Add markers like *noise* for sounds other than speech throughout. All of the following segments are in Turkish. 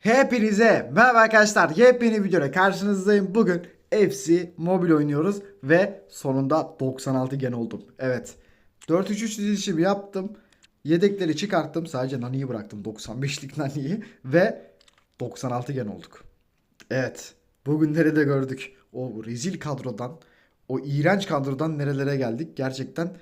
Hepinize merhaba arkadaşlar. Yepyeni videoda karşınızdayım. Bugün FC Mobile oynuyoruz ve sonunda 96 gen oldum. Evet. 4-3-3 dizilişimi yaptım. Yedekleri çıkarttım. Sadece Nani'yi bıraktım. 95'lik Nani'yi ve 96 gen olduk. Evet. Bugünleri de gördük. O rezil kadrodan, o iğrenç kadrodan nerelere geldik. Gerçekten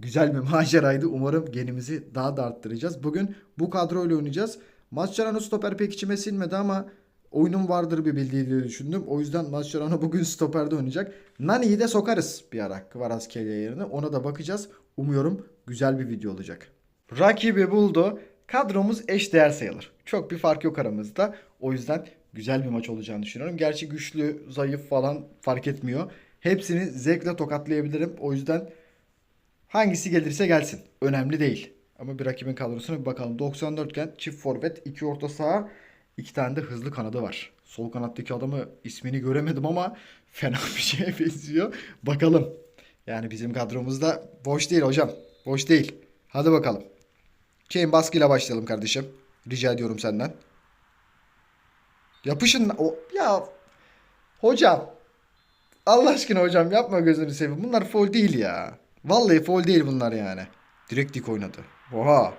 güzel bir *laughs* maceraydı. Umarım genimizi daha da arttıracağız. Bugün bu kadroyla oynayacağız. Mascherano stoper pek içime sinmedi ama oyunum vardır bir bildiği diye düşündüm. O yüzden Mascherano bugün stoperde oynayacak. Nani'yi de sokarız bir ara Kvaratskhelia yerine. Ona da bakacağız. Umuyorum güzel bir video olacak. Rakibi buldu. Kadromuz eşdeğer sayılır. Çok bir fark yok aramızda. O yüzden güzel bir maç olacağını düşünüyorum. Gerçi güçlü, zayıf falan fark etmiyor. Hepsini zevkle tokatlayabilirim. O yüzden hangisi gelirse gelsin. Önemli değil. Ama bir rakibin kadrosuna bir bakalım. 94 iken çift forvet, 2 orta saha, 2 tane de hızlı kanadı var. Sol kanattaki adamı ismini göremedim ama *laughs* fena bir şeye benziyor. Bakalım. Yani bizim kadromuzda boş değil hocam. Boş değil. Hadi bakalım. Kane baskıyla başlayalım kardeşim. Rica ediyorum senden. Yapışın. O, ya hocam. Allah aşkına hocam yapma gözünü seveyim. Bunlar foul değil ya. Vallahi foul değil bunlar yani. Direkt dik oynadı. Oha.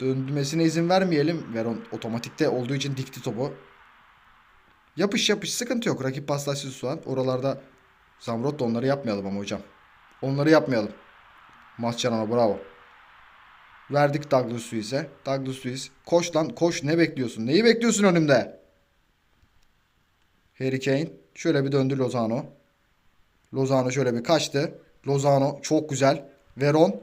Dönmesine izin vermeyelim. Veron otomatikte olduğu için dikti topu. Yapış yapış sıkıntı yok. Rakip paslaşsız şu an. Oralarda Zamrot da onları yapmayalım ama hocam. Onları yapmayalım. Mascherano bravo. Verdik Douglas Luiz'e. Douglas Luiz koş lan koş ne bekliyorsun? Neyi bekliyorsun önümde? Harry Kane şöyle bir döndü Lozano. Lozano şöyle bir kaçtı. Lozano çok güzel. Veron.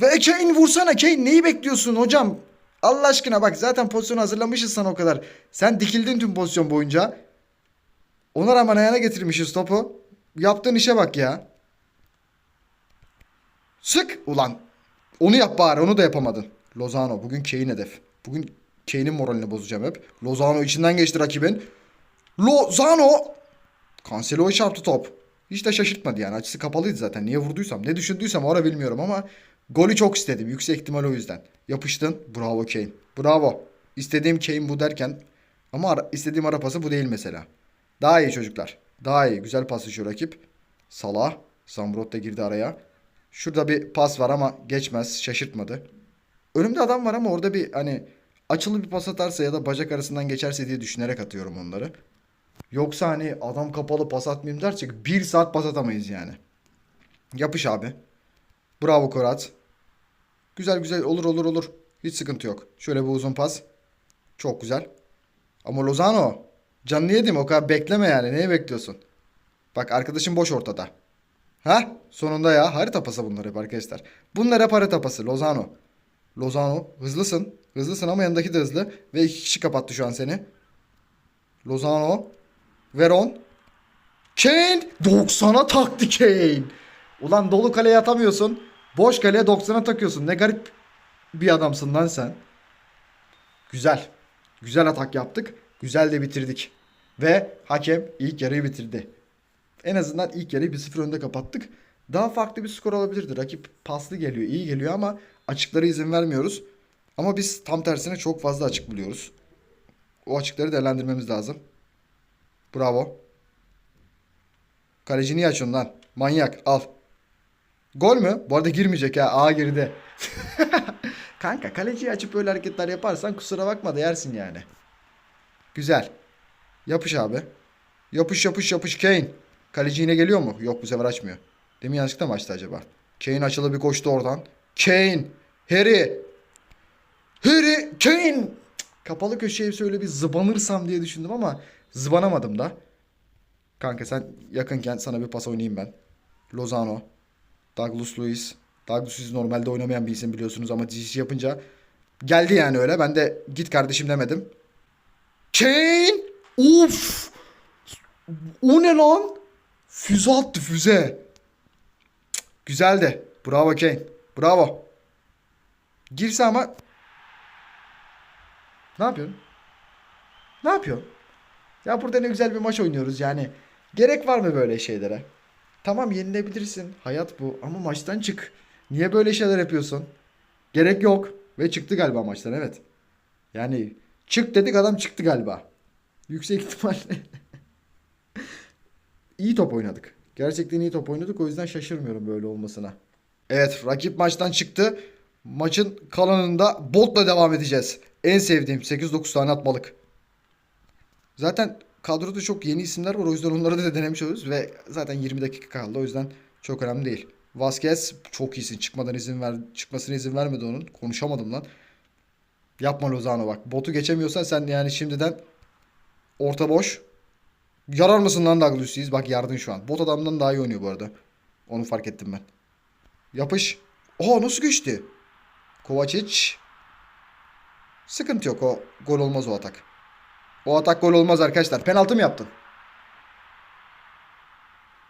Ve Kane vursana Kane neyi bekliyorsun hocam? Allah aşkına bak zaten pozisyonu hazırlamışız sana o kadar. Sen dikildin tüm pozisyon boyunca. Ona rağmen ayağına getirmişiz topu. Yaptığın işe bak ya. Sık ulan. Onu yap bari onu da yapamadın. Lozano bugün Kane hedef. Bugün Kane'in moralini bozacağım hep. Lozano içinden geçti rakibin. Lozano. Cancelo'ya çarptı top. Hiç de şaşırtmadı yani. Açısı kapalıydı zaten. Niye vurduysam, ne düşündüysem ara bilmiyorum ama golü çok istedim. Yüksek ihtimal o yüzden. Yapıştın. Bravo Kane. Bravo. İstediğim Kane bu derken ama ara, istediğim ara pası bu değil mesela. Daha iyi çocuklar. Daha iyi. Güzel paslaşıyor rakip. Salah. Zambrot da girdi araya. Şurada bir pas var ama geçmez. Şaşırtmadı. Önümde adam var ama orada bir hani açılı bir pas atarsa ya da bacak arasından geçerse diye düşünerek atıyorum onları. Yoksa hani adam kapalı pas atmayayım dersek bir saat pas atamayız yani. Yapış abi. Bravo Korat. Güzel güzel olur olur olur. Hiç sıkıntı yok. Şöyle bir uzun pas. Çok güzel. Ama Lozano. Canını yedim o kadar bekleme yani. Neyi bekliyorsun? Bak arkadaşım boş ortada. Ha? Sonunda ya. Harita pası bunlar hep arkadaşlar. Bunlar hep harita pası. Lozano. Lozano. Hızlısın. Hızlısın ama yanındaki de hızlı. Ve iki kişi kapattı şu an seni. Lozano. Veron. Kane. 90'a taktı Kane. Ulan dolu kaleye atamıyorsun. Boş kaleye 90'a takıyorsun. Ne garip bir adamsın lan sen. Güzel. Güzel atak yaptık. Güzel de bitirdik. Ve hakem ilk yarıyı bitirdi. En azından ilk yarıyı 1-0 önde kapattık. Daha farklı bir skor olabilirdi. Rakip paslı geliyor, iyi geliyor ama açıklara izin vermiyoruz. Ama biz tam tersine çok fazla açık buluyoruz. O açıkları değerlendirmemiz lazım. Bravo. Kaleci niye açıyorsun lan? Manyak al. Gol mü? Bu arada girmeyecek ha. A geride. *laughs* Kanka kaleciyi açıp böyle hareketler yaparsan kusura bakma da yersin yani. Güzel. Yapış abi. Yapış yapış yapış Kane. Kaleci yine geliyor mu? Yok bu sefer açmıyor. Demin yanlışlıkla mı açtı acaba? Kane açılı bir koştu oradan. Kane. Harry. Harry. Kane. Cık, Kapalı köşeye şöyle bir zıbanırsam diye düşündüm ama zıbanamadım da. Kanka sen yakınken sana bir pas oynayayım ben. Lozano. Douglas Luiz. Douglas Luiz normalde oynamayan bir isim biliyorsunuz ama dizisi yapınca geldi yani öyle. Ben de git kardeşim demedim. Kane! Uf! O ne lan? Füze attı füze. Cık, Güzeldi. Bravo Kane. Bravo. Girse ama... Ne yapıyorsun? Ne yapıyorsun? Ya burada ne güzel bir maç oynuyoruz yani. Gerek var mı böyle şeylere? Tamam yenilebilirsin. Hayat bu ama maçtan çık. Niye böyle şeyler yapıyorsun? Gerek yok. Ve çıktı galiba maçtan evet. Yani Çık dedik adam çıktı galiba. Yüksek ihtimalle. *laughs* iyi top oynadık. Gerçekten iyi top oynadık. O yüzden şaşırmıyorum böyle olmasına. Evet rakip maçtan çıktı. Maçın kalanında botla devam edeceğiz. En sevdiğim 8-9 tane atmalık. Zaten kadroda çok yeni isimler var. O yüzden onları da denemiş oluruz. Ve zaten 20 dakika kaldı. O yüzden çok önemli değil. Vasquez çok iyisin. Çıkmadan izin ver, çıkmasına izin vermedi onun. Konuşamadım lan. Yapma Lozano bak. Botu geçemiyorsan sen yani şimdiden orta boş. Yarar mısın lan Douglas Luiz? Bak yardın şu an. Bot adamdan daha iyi oynuyor bu arada. Onu fark ettim ben. Yapış. Oha nasıl geçti? Kovacic. Sıkıntı yok o. Gol olmaz o atak. O atak gol olmaz arkadaşlar. Penaltı mı yaptın?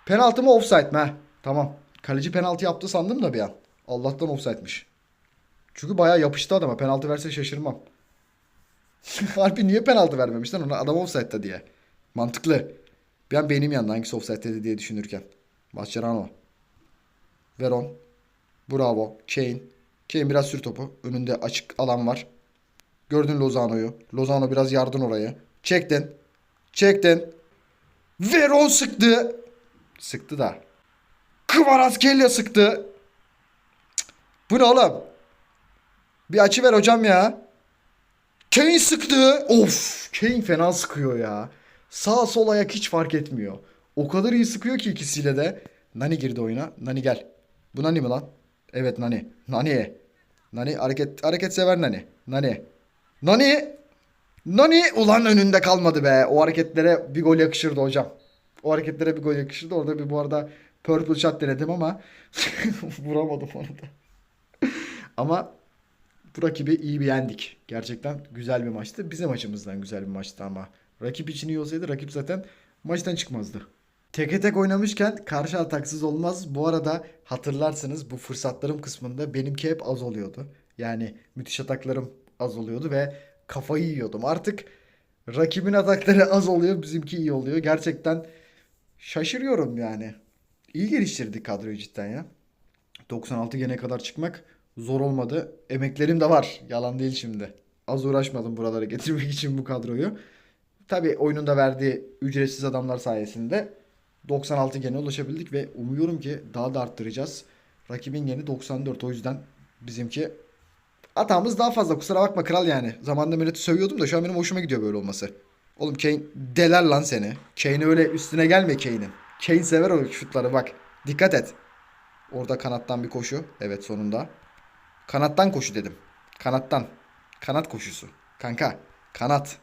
Penaltı mı offside mi? Heh, Tamam. Kaleci penaltı yaptı sandım da bir an. Allah'tan offside'miş. Çünkü bayağı yapıştı adama. Penaltı verse şaşırmam. *laughs* Harbi niye penaltı vermemiş lan ona? Adam offside'da diye. Mantıklı. Bir an beynim yandı hangisi offside'de diye düşünürken. Mascherano. Veron. Bravo. Kane. Kane biraz sür topu. Önünde açık alan var. Gördün Lozano'yu. Lozano biraz yardın oraya. Çektin. Çektin. Veron sıktı. Sıktı da. Kvaratskhelia sıktı. Bu ne oğlum? Bir açı ver hocam ya. Kane sıktı. Of. Kane fena sıkıyor ya. Sağ sol ayak hiç fark etmiyor. O kadar iyi sıkıyor ki ikisiyle de. Nani girdi oyuna. Nani gel. Bu Nani mi lan? Evet Nani. Nani. Nani hareket hareket sever Nani. Nani. Nani. Nani ulan önünde kalmadı be. O hareketlere bir gol yakışırdı hocam. O hareketlere bir gol yakışırdı. Orada bir bu arada purple shot denedim ama *laughs* vuramadım onu da. ama bu rakibi iyi bir yendik. Gerçekten güzel bir maçtı. Bizim açımızdan güzel bir maçtı ama. Rakip için iyi olsaydı rakip zaten maçtan çıkmazdı. Teke tek oynamışken karşı ataksız olmaz. Bu arada hatırlarsınız bu fırsatlarım kısmında benimki hep az oluyordu. Yani müthiş ataklarım az oluyordu ve kafayı yiyordum. Artık rakibin atakları az oluyor, bizimki iyi oluyor. Gerçekten şaşırıyorum yani. İyi geliştirdik kadroyu cidden ya. 96 gene kadar çıkmak zor olmadı. Emeklerim de var. Yalan değil şimdi. Az uğraşmadım buralara getirmek *laughs* için bu kadroyu. Tabii oyunun da verdiği ücretsiz adamlar sayesinde 96 gene ulaşabildik ve umuyorum ki daha da arttıracağız. Rakibin geni 94 o yüzden bizimki hatamız daha fazla kusura bakma kral yani. Zamanında milleti sövüyordum da şu an benim hoşuma gidiyor böyle olması. Oğlum Kane deler lan seni. Kane öyle üstüne gelme Kane'in. Kane sever o şutları bak. Dikkat et. Orada kanattan bir koşu. Evet sonunda. Kanattan koşu dedim. Kanattan. Kanat koşusu. Kanka. Kanat.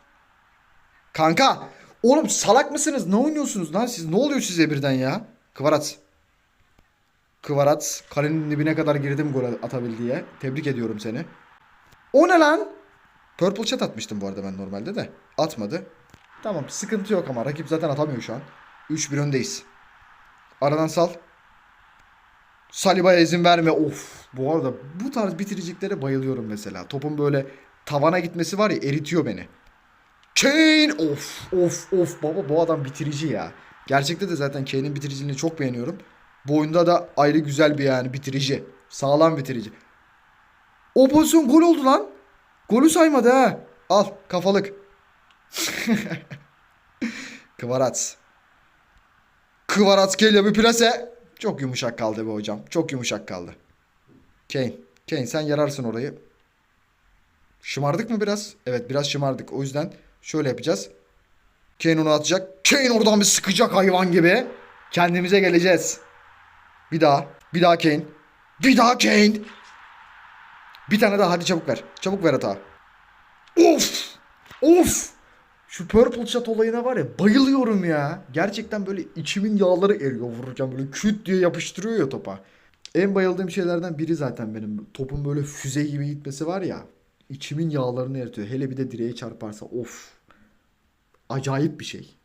Kanka. Oğlum salak mısınız? Ne oynuyorsunuz lan siz? Ne oluyor size birden ya? Kıvarat. Kıvarat. Kalenin dibine kadar girdim gol atabil. Tebrik ediyorum seni. O ne lan? Purple chat atmıştım bu arada ben normalde de. Atmadı. Tamam sıkıntı yok ama rakip zaten atamıyor şu an. 3-1 öndeyiz. Aradan sal. Saliba'ya izin verme. Of. Bu arada bu tarz bitiriciklere bayılıyorum mesela. Topun böyle tavana gitmesi var ya eritiyor beni. Kane of of of baba bu adam bitirici ya. Gerçekte de zaten Kane'in bitiriciliğini çok beğeniyorum. Bu oyunda da ayrı güzel bir yani bitirici. Sağlam bitirici. O pozisyon gol oldu lan. Golü saymadı ha. Al kafalık. *laughs* Kıvarats. Kıvarats geliyor bir plase. Çok yumuşak kaldı be hocam. Çok yumuşak kaldı. Kane. Kane sen yararsın orayı. Şımardık mı biraz? Evet biraz şımardık. O yüzden şöyle yapacağız. Kane onu atacak. Kane oradan bir sıkacak hayvan gibi. Kendimize geleceğiz. Bir daha. Bir daha Kane. Bir daha Kane. Bir tane daha hadi çabuk ver. Çabuk ver hata. Of. Of. Şu purple shot olayına var ya bayılıyorum ya. Gerçekten böyle içimin yağları eriyor vururken böyle küt diye yapıştırıyor ya topa. En bayıldığım şeylerden biri zaten benim. Topun böyle füze gibi gitmesi var ya. İçimin yağlarını eritiyor. Hele bir de direğe çarparsa of. Acayip bir şey.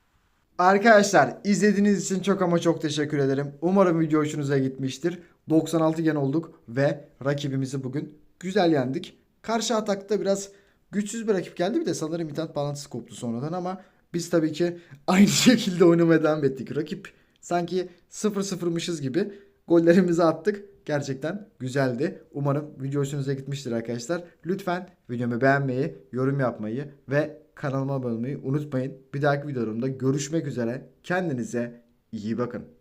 Arkadaşlar izlediğiniz için çok ama çok teşekkür ederim. Umarım video hoşunuza gitmiştir. 96 gen olduk ve rakibimizi bugün güzel yendik. Karşı atakta biraz güçsüz bir rakip geldi. Bir de sanırım internet bağlantısı koptu sonradan ama biz tabii ki *laughs* aynı şekilde oynamaya devam ettik. Rakip sanki 0-0'mışız gibi gollerimizi attık. gerçekten güzeldi. Umarım video hoşunuza gitmiştir arkadaşlar. Lütfen videomu beğenmeyi, yorum yapmayı ve kanalıma abone olmayı unutmayın. Bir dahaki videolarımda görüşmek üzere. Kendinize iyi bakın.